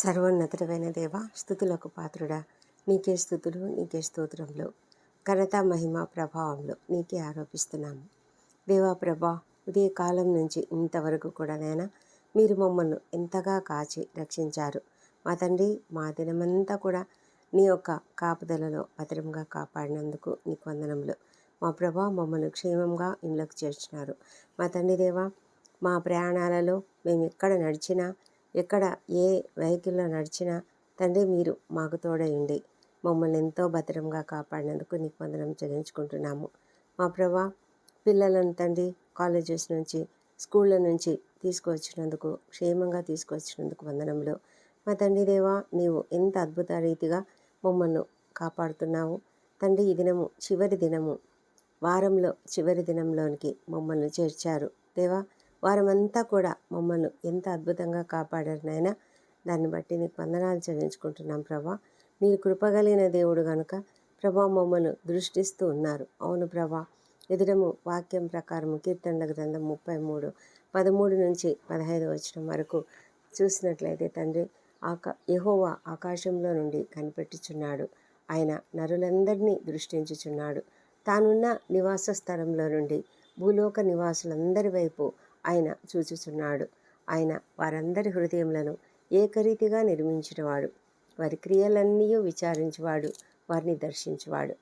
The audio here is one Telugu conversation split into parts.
సర్వోన్నతుడమైన దేవ స్థుతులకు పాత్రుడా. నీకే స్థుతులు నీకే స్తోత్రంలో ఘనత మహిమ ప్రభావంలో నీకే ఆరోపిస్తున్నాము. దేవా ప్రభా ఉదయ కాలం నుంచి ఇంతవరకు కూడా నైనా మీరు మమ్మల్ని ఎంతగా కాచి రక్షించారు. మా తండ్రి మా దినమంతా కూడా నీ యొక్క కాపుదలలో భద్రంగా కాపాడినందుకు నీకు వందనములు. మా ప్రభా మమ్మల్ని క్షేమంగా ఇంట్లోకి చేర్చినారు. మా తండ్రి దేవా మా ప్రయాణాలలో మేము ఎక్కడ నడిచినా ఎక్కడ ఏ వెహికల్లో నడిచినా తండ్రి మీరు మాకు తోడయండి మమ్మల్ని ఎంతో భద్రంగా కాపాడినందుకు నీకు వందనం చెల్లించుకుంటున్నాము. మా ప్రభా పిల్లలను తండ్రి కాలేజెస్ నుంచి స్కూళ్ళ నుంచి తీసుకువచ్చినందుకు క్షేమంగా తీసుకువచ్చినందుకు వందనములు. మా తండ్రి దేవా నీవు ఎంత అద్భుత రీతిగా మమ్మల్ని కాపాడుతున్నావు. తండ్రి ఈ దినము చివరి దినము వారంలో చివరి దినంలోనికి మమ్మల్ని చేర్చారు. దేవా వారమంతా కూడా మమ్మల్ని ఎంత అద్భుతంగా కాపాడారు నాయన. దాన్ని బట్టి నీకు వందనాలు చెల్లించుకుంటున్నాం ప్రభా. మీరు కృపగలిగిన దేవుడు గనుక ప్రభా మమ్మల్ని దృష్టిస్తూ ఉన్నారు. అవును ప్రభా. ఎదురము వాక్యం ప్రకారం కీర్తనల గ్రంథం ముప్పై మూడు పదమూడు నుంచి పదహైదు వచ్చిన వరకు చూసినట్లయితే తండ్రి ఆకా యహోవా ఆకాశంలో నుండి కనిపెట్టుచున్నాడు. ఆయన నరులందరినీ దృష్టించుచున్నాడు. తానున్న నివాస స్థలంలో నుండి భూలోక నివాసులందరి వైపు ఆయన చూచుచున్నాడు ఆయన వారందరి హృదయములను ఏకరీతిగా నిర్మించినవాడు వారి క్రియలన్నీ విచారించువాడు వారిని దర్శించువాడు.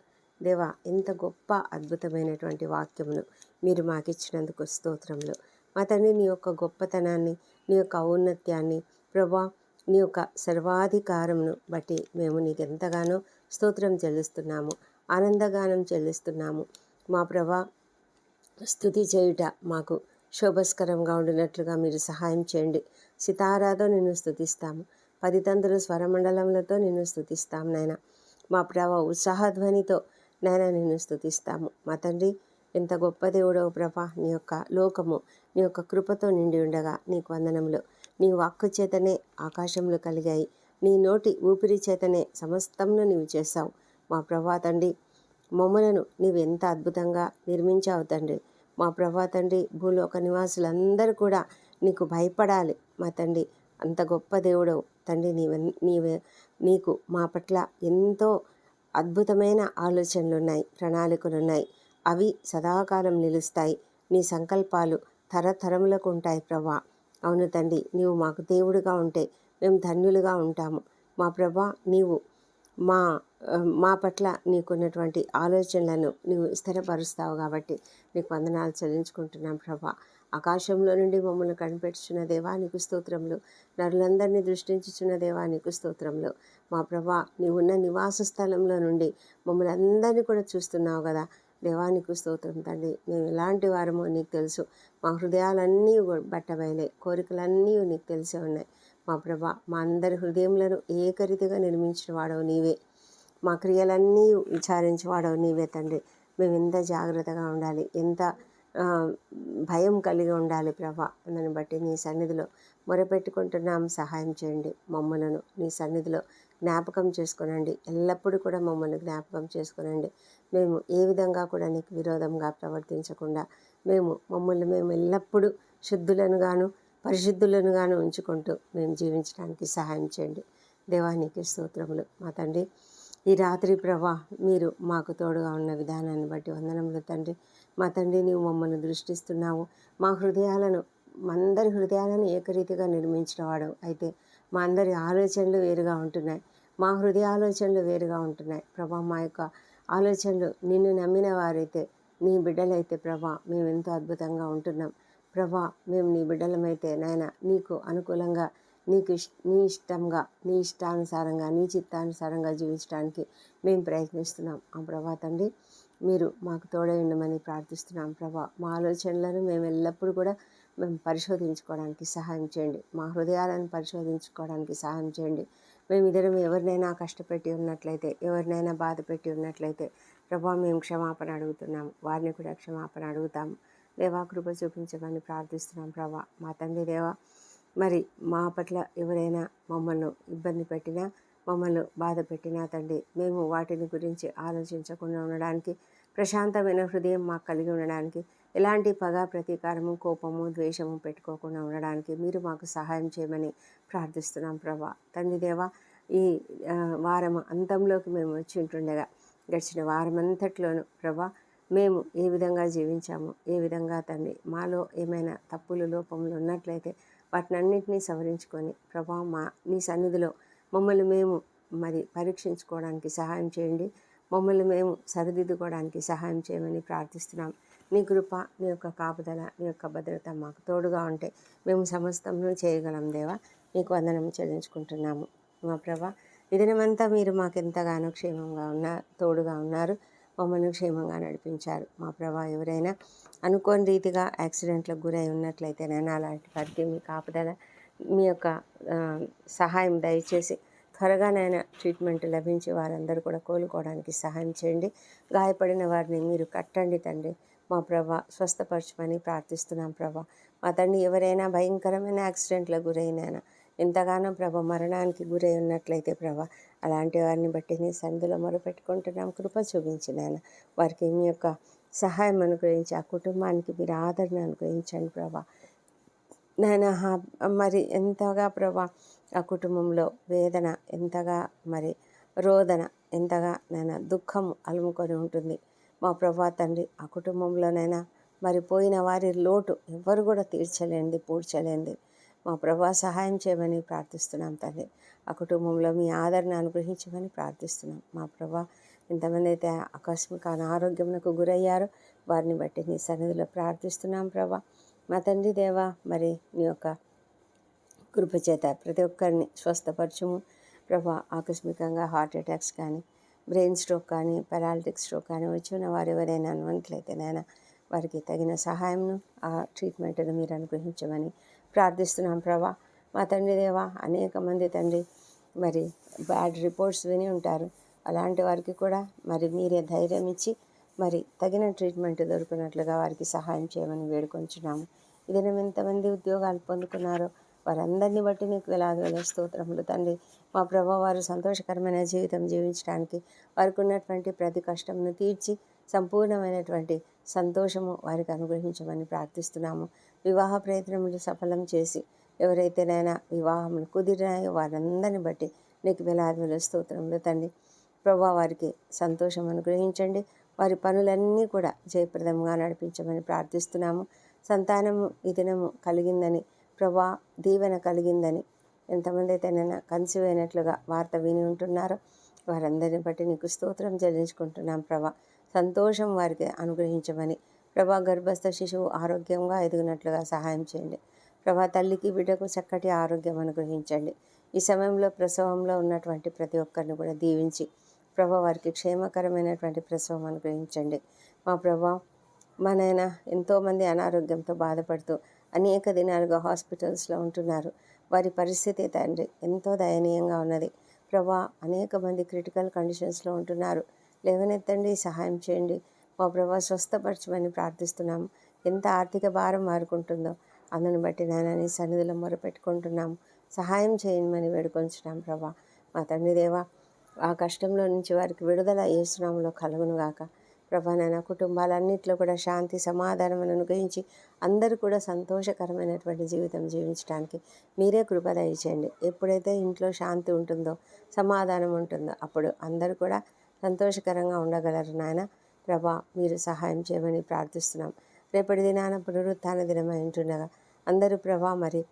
దేవా ఎంత గొప్ప అద్భుతమైనటువంటి వాక్యమును మీరు మాకిచ్చినందుకు స్తోత్రములు. మా తండ్రి నీ యొక్క గొప్పతనాన్ని నీ యొక్క ఔన్నత్యాన్ని ప్రభా నీ యొక్క సర్వాధికారమును బట్టి మేము నీకు ఎంతగానో స్తోత్రం చెల్లిస్తున్నాము. ఆనందగానం చెల్లిస్తున్నాము. మా ప్రభా స్థుతి చేయుట మాకు శోభస్కరంగా ఉండినట్లుగా మీరు సహాయం చేయండి. సితారాతో నిన్ను స్థుతిస్తాము పది తంతుల స్వరమండలములతో నిన్ను స్థుతిస్తాం నాయన. మా ప్రభా ఉత్సాహధ్వనితో నాయన నిన్ను స్థుతిస్తాము మా తండ్రి ఎంత గొప్ప దేవుడవు ప్రభా. నీ యొక్క లోకము నీ యొక్క కృపతో నిండి ఉండగా నీకు వందనములు. నీ వాక్కు చేతనే ఆకాశములు కలిగాయి. నీ నోటి ఊపిరి చేతనే సమస్తమును నీవు చేశావు. మా ప్రభా తండ్రి మమ్మలను నీవు ఎంత అద్భుతంగా నిర్మించావు తండ్రి. మా ప్రభా తండ్రి భూలోక నివాసులందరూ కూడా నీకు భయపడాలి. మా తండ్రి అంత గొప్ప దేవుడవు. తండ్రి నీవే నీవే నీకు మా పట్ల ఎంతో అద్భుతమైన ఆలోచనలు ఉన్నాయి ప్రణాళికలు ఉన్నాయి అవి సదాకాలం నిలుస్తాయి. నీ సంకల్పాలు తరతరములకు ఉంటాయి ప్రభా. అవును తండ్రి నీవు మాకు దేవుడుగా ఉంటే మేము ధన్యులుగా ఉంటాము. మా ప్రభా నీవు మా మా పట్ల నీకున్నటువంటి ఆలోచనలను నీవు స్థిరపరుస్తావు కాబట్టి నీకు వందనాలు చెల్లించుకుంటున్నాం ప్రభా. ఆకాశంలో నుండి మమ్మల్ని కనిపెట్టుచున్న దేవా నీకు స్తోత్రములు. నరులందరినీ దృష్టించుచున్న దేవా నీకు స్తోత్రములు. మా ప్రభా నీవున్న నివాస స్థలంలో నుండి మమ్మల్ని అందరినీ కూడా చూస్తున్నావు కదా. దేవానికి స్తోత్రం తండ్రి. మేము ఎలాంటి వారమో నీకు తెలుసు. మా హృదయాలన్నీ బట్టబయలే. కోరికలన్నీ నీకు తెలిసే ఉన్నాయి. మా ప్రభా మా అందరి హృదయంలో ఏకరీతిగా నిర్మించిన వాడవు నీవే. మా క్రియలన్నీ విచారించేవాడవు నీవే తండ్రి. మేము ఎంత జాగ్రత్తగా ఉండాలి ఎంత భయం కలిగి ఉండాలి ప్రభా దాన్ని బట్టి నీ సన్నిధిలో మొరపెట్టుకుంటున్నాం. సహాయం చేయండి మమ్మలను నీ సన్నిధిలో జ్ఞాపకం చేసుకునండి. ఎల్లప్పుడూ కూడా మమ్మల్ని జ్ఞాపకం చేసుకునండి. మేము ఏ విధంగా కూడా నీకు విరోధంగా ప్రవర్తించకుండా మేము మమ్మల్ని మేము ఎల్లప్పుడూ శుద్ధులను గాను పరిశుద్ధులను గాను ఉంచుకుంటూ మేము జీవించడానికి సహాయం చేయండి. దేవానికి స్తోత్రములు. మా తండ్రి ఈ రాత్రి ప్రభా మీరు మాకు తోడుగా ఉన్న విధానాన్ని బట్టి వందనములు తండ్రి. మా తండ్రి నీవు మమ్మల్ని దృష్టిస్తున్నావు. మా హృదయాలను అందరి హృదయాలను ఏకరీతిగా నిర్మించిన వాడు అయితే మా అందరి ఆలోచనలు వేరుగా ఉంటున్నాయి. మా హృదయ ఆలోచనలు వేరుగా ఉంటున్నాయి. ప్రభా మా యొక్క ఆలోచనలు నిన్ను నమ్మిన వారైతే నీ బిడ్డలైతే ప్రభా మేము ఎంతో అద్భుతంగా ఉంటున్నాం. ప్రభా మేము నీ బిడ్డలమైతే నాయన నీకు అనుకూలంగా నీకు నీ ఇష్టంగా నీ ఇష్టానుసారంగా నీ చిత్తానుసారంగా జీవించడానికి మేము ప్రయత్నిస్తున్నాం. ఆ ప్రభా తండ్రి మీరు మాకు తోడై ఉండమని ప్రార్థిస్తున్నాం ప్రభా. మా ఆలోచనలను మేము ఎల్లప్పుడూ కూడా మేము పరిశోధించుకోవడానికి సహాయం చేయండి. మా హృదయాలను పరిశోధించుకోవడానికి సహాయం చేయండి. మేము ఇద్దరం ఎవరినైనా కష్టపెట్టి ఉన్నట్లయితే ఎవరినైనా బాధ పెట్టి ఉన్నట్లయితే ప్రభా మేము క్షమాపణ అడుగుతున్నాం. వారిని కూడా క్షమాపణ అడుగుతాము దేవా కృప చూపించమని ప్రార్థిస్తున్నాం ప్రభా. మా తండ్రి దేవా మరి మా పట్ల ఎవరైనా మమ్మల్ని ఇబ్బంది పెట్టినా మమ్మల్ని బాధ పెట్టినా తండ్రి మేము వాటిని గురించి ఆలోచించకుండా ఉండడానికి ప్రశాంతమైన హృదయం మాకు కలిగి ఉండడానికి ఎలాంటి పగ ప్రతీకారము కోపము ద్వేషము పెట్టుకోకుండా ఉండడానికి మీరు మాకు సహాయం చేయమని ప్రార్థిస్తున్నాం ప్రభా. తండ్రి దేవా ఈ వారం అంతంలోకి మేము వచ్చి ఉంటుండగా గడిచిన వారం అంతట్లోనూ ప్రభా మేము ఏ విధంగా జీవించాము ఏ విధంగా తండ్రి మాలో ఏమైనా తప్పులు లోపములు ఉన్నట్లయితే వాటినన్నింటినీ సవరించుకొని ప్రభా మా నీ సన్నిధిలో మమ్మల్ని మేము మరి పరీక్షించుకోవడానికి సహాయం చేయండి. మమ్మల్ని మేము సరిదిద్దుకోవడానికి సహాయం చేయమని ప్రార్థిస్తున్నాం. నీ కృప నీ యొక్క కాపుదల నీ యొక్క భద్రత మాకు తోడుగా ఉంటే మేము సమస్తము చేయగలం దేవా. నీకు వందనం చెల్లించుకుంటున్నాము. మా ప్రభా ఈ దినమంతా మీరు మాకు ఎంతగానో క్షేమంగా ఉన్న తోడుగా ఉన్నారు. మమ్మల్ని క్షేమంగా నడిపించారు. మా ప్రభా ఎవరైనా అనుకోని రీతిగా యాక్సిడెంట్లకు గురై ఉన్నట్లయితే నేను అలాంటి వారికి మీ కాపుదల మీ యొక్క సహాయం దయచేసి త్వరగానైనా ట్రీట్మెంట్ లభించి వారందరూ కూడా కోలుకోవడానికి సహాయం చేయండి. గాయపడిన వారిని మీరు కట్టండి తండ్రి. మా ప్రభా స్వస్థపరచమని ప్రార్థిస్తున్నాం ప్రభా. మా తండ్రి ఎవరైనా భయంకరమైన యాక్సిడెంట్లకు గురైనా ఎంతగానో ప్రభ మరణానికి గురై ఉన్నట్లయితే ప్రభా అలాంటి వారిని బట్టి నీ సందులో మొరపెట్టుకుంటున్నాం కృప చూపించిన ఆయన వారికి మీ యొక్క సహాయం అనుగ్రహించి ఆ కుటుంబానికి మీరు ఆదరణ అనుగ్రహించండి ప్రభా. నాయన మరి ఎంతగా ప్రభా ఆ కుటుంబంలో వేదన ఎంతగా మరి రోదన ఎంతగా నాయన దుఃఖం అలుముకొని ఉంటుంది. మా ప్రభా తండ్రి ఆ కుటుంబంలోనైనా మరి పోయిన వారి లోటు ఎవ్వరు కూడా తీర్చలేనిది పూడ్చలేనిది. మా ప్రభా సహాయం చేయమని ప్రార్థిస్తున్నాం తండ్రి. ఆ కుటుంబంలో మీ ఆదరణ అనుగ్రహించమని ప్రార్థిస్తున్నాం. మా ప్రభా ఎంతమంది అయితే ఆకస్మిక అనారోగ్యమునకు గురయ్యారో వారిని బట్టి నీ సన్నిధిలో ప్రార్థిస్తున్నాం ప్రభా. మా తండ్రి దేవా మరి నీ యొక్క కృపచేత ప్రతి ఒక్కరిని స్వస్థపరచుము. ప్రభా ఆకస్మికంగా హార్ట్ అటాక్స్ కానీ బ్రెయిన్ స్ట్రోక్ కానీ పెరాలిటిక్ స్ట్రోక్ కానీ వచ్చిన వారు ఎవరైనా అనుకున్నట్లయితే నాయన వారికి తగిన సహాయంను ఆ ట్రీట్మెంట్ను మీరు అనుగ్రహించమని ప్రార్థిస్తున్నాం ప్రభా. మా తండ్రి దేవా అనేక మంది తండ్రి మరి బ్యాడ్ రిపోర్ట్స్ విని ఉంటారు. అలాంటి వారికి కూడా మరి మీరే ధైర్యం ఇచ్చి మరి తగిన ట్రీట్మెంట్ దొరికినట్లుగా వారికి సహాయం చేయమని వేడుకొంచున్నాము. ఇది ఎంతమంది ఉద్యోగాలు పొందుకున్నారో వారందరినీ బట్టి నీకు వేలాది వేల స్తోత్రములు తండ్రి. మా ప్రభా వారు సంతోషకరమైన జీవితం జీవించడానికి వారికి ఉన్నటువంటి ప్రతి కష్టమును తీర్చి సంపూర్ణమైనటువంటి సంతోషము వారికి అనుగ్రహించమని ప్రార్థిస్తున్నాము. వివాహ ప్రయత్నములు సఫలం చేసి ఎవరైతేనైనా వివాహములు కుదిరినాయో వారందరిని బట్టి నీకు వేలాదివేల స్తోత్రములు తండ్రి. ప్రభా వారికి సంతోషం అనుగ్రహించండి. వారి పనులన్నీ కూడా జయప్రదంగా నడిపించమని ప్రార్థిస్తున్నాము. సంతానము ఈ దినము కలిగిందని ప్రభా దీవెన కలిగిందని ఎంతమంది అయితేనైనా కన్సీవ్ అయినట్లుగా వార్త విని ఉంటున్నారో వారందరిని బట్టి నీకు స్తోత్రం చెల్లించుకుంటున్నాం ప్రభా. సంతోషం వారికి అనుగ్రహించమని ప్రభా గర్భస్థ శిశువు ఆరోగ్యంగా ఎదిగినట్లుగా సహాయం చేయండి. ప్రభా తల్లికి బిడ్డకు చక్కటి ఆరోగ్యం అనుగ్రహించండి. ఈ సమయంలో ప్రసవంలో ఉన్నటువంటి ప్రతి ఒక్కరిని కూడా దీవించి ప్రభా వారికి క్షేమకరమైనటువంటి ప్రసవం అనుగ్రహించండి. మా ప్రభా మా నాయన ఎంతోమంది అనారోగ్యంతో బాధపడుతూ అనేక దినాలుగా హాస్పిటల్స్లో ఉంటున్నారు. వారి పరిస్థితి తండ్రి ఎంతో దయనీయంగా ఉన్నది. ప్రభా అనేక మంది క్రిటికల్ కండిషన్స్లో ఉంటున్నారు. లేవనెత్తండి సహాయం చేయండి. మా ప్రభా స్వస్థపరచమని ప్రార్థిస్తున్నాం. ఎంత ఆర్థిక భారం మారుకుంటుందో అందుని బట్టి నాయన నీ సన్నిధిలో మొరపెట్టుకుంటున్నాం. సహాయం చేయమని వేడుకొంచున్నాం ప్రభా. మా తండ్రి దేవా ఆ కష్టంలో నుంచి వారికి విడుదల ఏసునామంలో కలుగును గాక. ప్రభా నాయన కుటుంబాలన్నింటిలో కూడా శాంతి సమాధానం అనుగ్రహించి అందరూ కూడా సంతోషకరమైనటువంటి జీవితం జీవించడానికి మీరే కృప దయచేయండి. ఎప్పుడైతే ఇంట్లో శాంతి ఉంటుందో సమాధానం ఉంటుందో అప్పుడు అందరూ కూడా సంతోషకరంగా ఉండగలరు నాయన. ప్రభా మీరు సహాయం చేయమని ప్రార్థిస్తున్నాం. రేపటి దినాన పునరుత్థాన దినమై ఉంటుండగా అందరూ ప్రభా మరి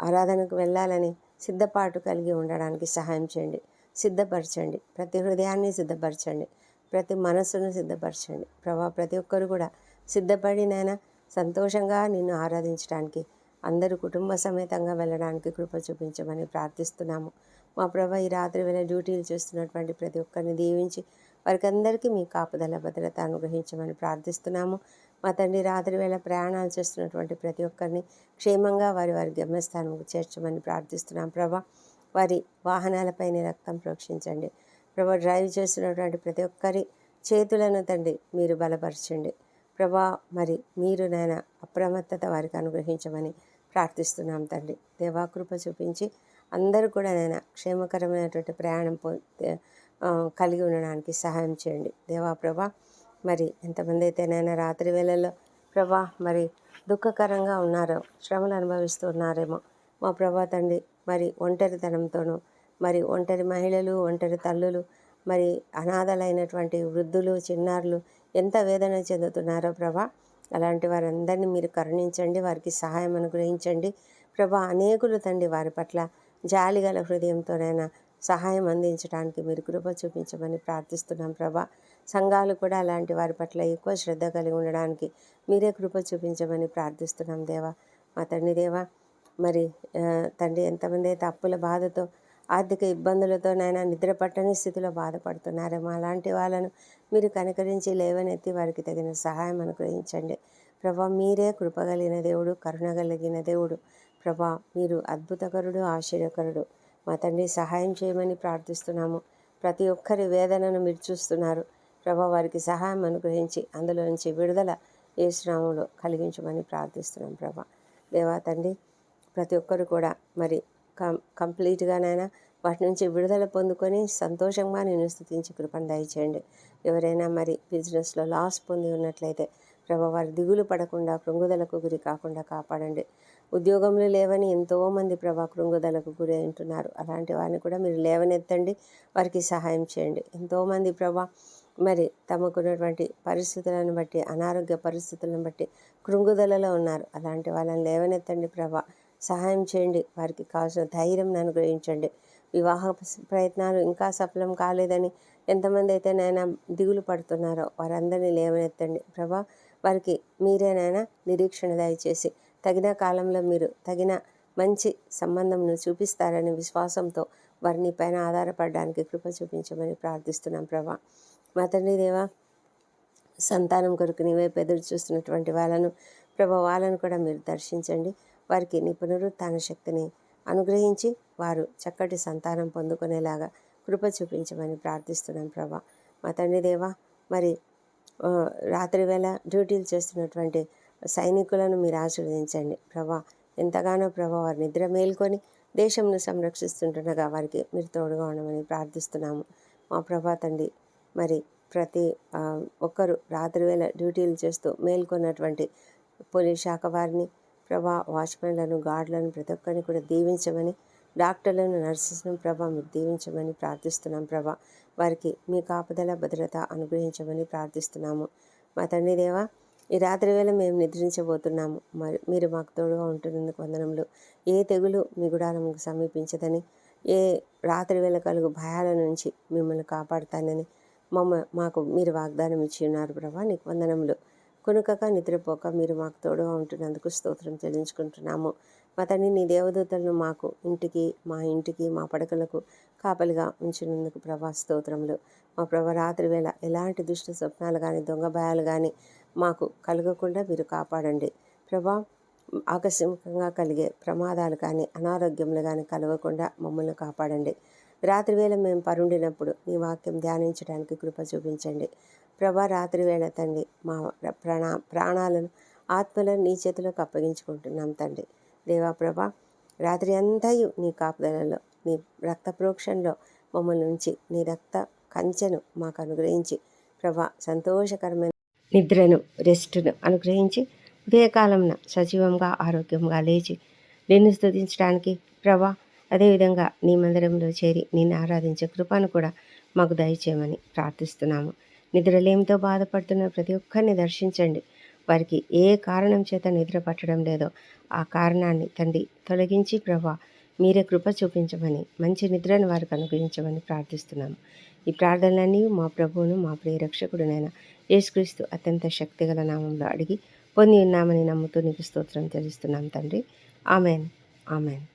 ఆరాధనకు వెళ్ళాలని సిద్ధపాటు కలిగి ఉండడానికి సహాయం చేయండి. సిద్ధపరచండి. ప్రతి హృదయాన్ని సిద్ధపరచండి. ప్రతి మనస్సును సిద్ధపరచండి. ప్రభా ప్రతి ఒక్కరు కూడా సిద్ధపడినైనా సంతోషంగా నిన్ను ఆరాధించడానికి అందరూ కుటుంబ సమేతంగా వెళ్ళడానికి కృప చూపించమని ప్రార్థిస్తున్నాము. మా ప్రభ ఈ రాత్రి వేళ డ్యూటీలు చేస్తున్నటువంటి ప్రతి ఒక్కరిని దీవించి వారికి అందరికీ మీ కాపుదల భద్రత అనుగ్రహించమని ప్రార్థిస్తున్నాము. మా తండ్రి రాత్రి వేళ ప్రయాణాలు చేస్తున్నటువంటి ప్రతి ఒక్కరిని క్షేమంగా వారి వారి గమ్యస్థానంకు చేర్చమని ప్రార్థిస్తున్నాం. ప్రభా వారి వాహనాలపైన రక్తం ప్రోక్షించండి. ప్రభా డ్రైవ్ చేస్తున్నటువంటి ప్రతి ఒక్కరి చేతులను తండ్రి మీరు బలపరచండి. ప్రభా మరి మీరు నాయన అప్రమత్తత వారికి అనుగ్రహించమని ప్రార్థిస్తున్నాం తండ్రి. దేవాకృప చూపించి అందరూ కూడా నేను క్షేమకరమైనటువంటి ప్రయాణం కలిగి ఉండడానికి సహాయం చేయండి. దేవా ప్రభా మరి ఎంతమంది అయితేనైనా రాత్రి వేళల్లో ప్రభా మరి దుఃఖకరంగా ఉన్నారో శ్రమలు అనుభవిస్తూ ఉన్నారేమో మా ప్రభా తండ్రి మరి ఒంటరితనంతోనూ మరి ఒంటరి మహిళలు ఒంటరి తల్లులు మరి అనాథలైనటువంటి వృద్ధులు చిన్నారులు ఎంత వేదన చెందుతున్నారో ప్రభా అలాంటి వారందరినీ మీరు కరుణించండి వారికి సహాయం అనుగ్రహించండి. ప్రభా అనేకులు తండ్రి వారి పట్ల జాలిగల హృదయంతోనైనా సహాయం అందించడానికి మీరు కృప చూపించమని ప్రార్థిస్తున్నాం ప్రభా. సంఘాలు కూడా అలాంటి వారి పట్ల ఎక్కువ శ్రద్ధ కలిగి ఉండడానికి మీరే కృప చూపించమని ప్రార్థిస్తున్నాం దేవా. మా తండ్రి దేవా మరి తండ్రి ఎంతమంది అయితే అప్పుల బాధతో ఆర్థిక ఇబ్బందులతో నాయన నిద్ర పట్టని స్థితిలో బాధపడుతున్నారేమో అలాంటి వాళ్ళను మీరు కనికరించి లేవనెత్తి వారికి తగిన సహాయం అనుగ్రహించండి. ప్రభా మీరే కృపగలిగిన దేవుడు కరుణ కలిగిన దేవుడు. ప్రభా మీరు అద్భుతకరుడు ఆశ్చర్యకరుడు. మా తండ్రి సహాయం చేయమని ప్రార్థిస్తున్నాము. ప్రతి ఒక్కరి వేదనను మీరు చూస్తున్నారు. ప్రభా వారికి సహాయం అనుగ్రహించి అందులో నుంచి విడుదల ఏ శ్రామంలో కలిగించమని ప్రార్థిస్తున్నాం ప్రభా. దేవా తండ్రి ప్రతి ఒక్కరు కూడా మరి కం కంప్లీట్గానైనా వాటి నుంచి విడుదల పొందుకొని సంతోషంగా నేను స్థుతించి కృపణ దయచేయండి. ఎవరైనా మరి బిజినెస్లో లాస్ పొంది ఉన్నట్లయితే ప్రభ వారి దిగులు పడకుండా కృంగుదలకు గురి కాకుండా కాపాడండి. ఉద్యోగంలో లేవని ఎంతోమంది ప్రభా కృంగుదలకు గురి అంటున్నారు. అలాంటి వారిని కూడా మీరు లేవనెత్తండి వారికి సహాయం చేయండి. ఎంతోమంది ప్రభా మరి తమకున్నటువంటి పరిస్థితులను బట్టి అనారోగ్య పరిస్థితులను బట్టి కృంగుదలలో ఉన్నారు. అలాంటి వాళ్ళని లేవనెత్తండి ప్రభా. సహాయం చేయండి వారికి కావాల్సిన ధైర్యం అనుగ్రహించండి. వివాహ ప్రయత్నాలు ఇంకా సఫలం కాలేదని ఎంతమంది అయితే నాయన దిగులు పడుతున్నారో వారందరినీ లేవనెత్తండి. ప్రభా వారికి మీరేనైనా నిరీక్షణ దయచేసి తగిన కాలంలో మీరు తగిన మంచి సంబంధంను చూపిస్తారని విశ్వాసంతో వారిని పైన ఆధారపడడానికి కృప చూపించమని ప్రార్థిస్తున్నాం ప్రభా. మా తండ్రి దేవా సంతానం కొరకు నీవే ఎదురు చూస్తున్నటువంటి వాళ్ళను ప్రభా వాళ్ళను కూడా మీరు దర్శించండి. వారికి నీ పునరుత్న శక్తిని అనుగ్రహించి వారు చక్కటి సంతానం పొందుకునేలాగా కృప చూపించమని ప్రార్థిస్తున్నాం ప్రభా. మా తండ్రి దేవా మరి రాత్రి వేళ డ్యూటీలు చేస్తున్నటువంటి సైనికులను మీరు ఆశీర్వదించండి. ప్రభా ఎంతగానో ప్రభా వారి నిద్ర మేల్కొని దేశంను సంరక్షిస్తుంటుండగా వారికి మీరు తోడుగా ఉండమని ప్రార్థిస్తున్నాము. మా ప్రభా తండ్రి మరి ప్రతి ఒక్కరు రాత్రి వేళ డ్యూటీలు చేస్తూ మేల్కొన్నటువంటి పోలీస్ శాఖ వారిని ప్రభా వాచ్మెన్లను గార్డులను ప్రతి ఒక్కరిని కూడా దీవించమని డాక్టర్లను నర్సెస్ను ప్రభా మీరు దీవించమని ప్రార్థిస్తున్నాం ప్రభా. వారికి మీ కాపుదల భద్రత అనుగ్రహించమని ప్రార్థిస్తున్నాము. మా తండ్రి దేవా ఈ రాత్రి వేళ మేము నిద్రించబోతున్నాము. మరి మీరు మాకు తోడుగా ఉంటున్నందుకు వందనములు. ఏ తెగులు మీ గుడారముకు సమీపించదని ఏ రాత్రి వేళ కలుగు భయాల నుంచి మిమ్మల్ని కాపాడుతానని మమ్మ మాకు మీరు వాగ్దానం ఇచ్చి ఉన్నారు ప్రభా. నీకు వందనములు. కొనుకక నిద్రపోక మీరు మాకు తోడుగా ఉంటున్నందుకు స్తోత్రం చెల్లించుకుంటున్నాము. అతని నీ దేవదూతలను మాకు ఇంటికి మా ఇంటికి మా పడకలకు కాపలిగా ఉంచినందుకు ప్రభా స్తోత్రములు. మా ప్రభా రాత్రి వేళ ఎలాంటి దుష్ట స్వప్నాలు కానీ దొంగ భయాలు కానీ మాకు కలగకుండా మీరు కాపాడండి. ప్రభా ఆకస్మికంగా కలిగే ప్రమాదాలు కానీ అనారోగ్యములు కానీ కలగకుండా మమ్మల్ని కాపాడండి. రాత్రి వేళ మేము పరుండినప్పుడు నీ వాక్యం ధ్యానించడానికి కృప చూపించండి. ప్రభా రాత్రి వేళ తండ్రి మా ప్రాణ ప్రాణాలను ఆత్మలను నీ చేతిలోకి అప్పగించుకుంటున్నాం తండ్రి. దేవాప్రభ రాత్రి అంతయు నీ కాపుదలలో నీ రక్త ప్రోక్షణలో మమ్మల్ని నుంచి నీ రక్త కంచెను మాకు అనుగ్రహించి ప్రభా సంతోషకరమైన నిద్రను రెస్ట్ను అనుగ్రహించి ఉదయకాలంన సజీవంగా ఆరోగ్యంగా లేచి నిన్ను స్థుతించడానికి ప్రభా అదేవిధంగా నీ మందిరంలో చేరి నిన్ను ఆరాధించే కృపను కూడా మాకు దయచేయమని ప్రార్థిస్తున్నాము. నిద్రలేమితో బాధపడుతున్న ప్రతి ఒక్కరిని దర్శించండి. వారికి ఏ కారణం చేత నిద్ర పట్టడం లేదో ఆ కారణాన్ని తండ్రి తొలగించి ప్రభా మీరే కృప చూపించమని మంచి నిద్రను వారికి అనుగ్రహించమని ప్రార్థిస్తున్నాము. ఈ ప్రార్థనలన్నీ మా ప్రభువును మా ప్రియరక్షకుడునైన యేసుక్రీస్తు అత్యంత శక్తిగల నామంలో అడిగి పొంది ఉన్నామని నమ్ముతూ నీకు స్తోత్రం తెలుస్తున్నాం తండ్రి. ఆమెన్. ఆమెన్.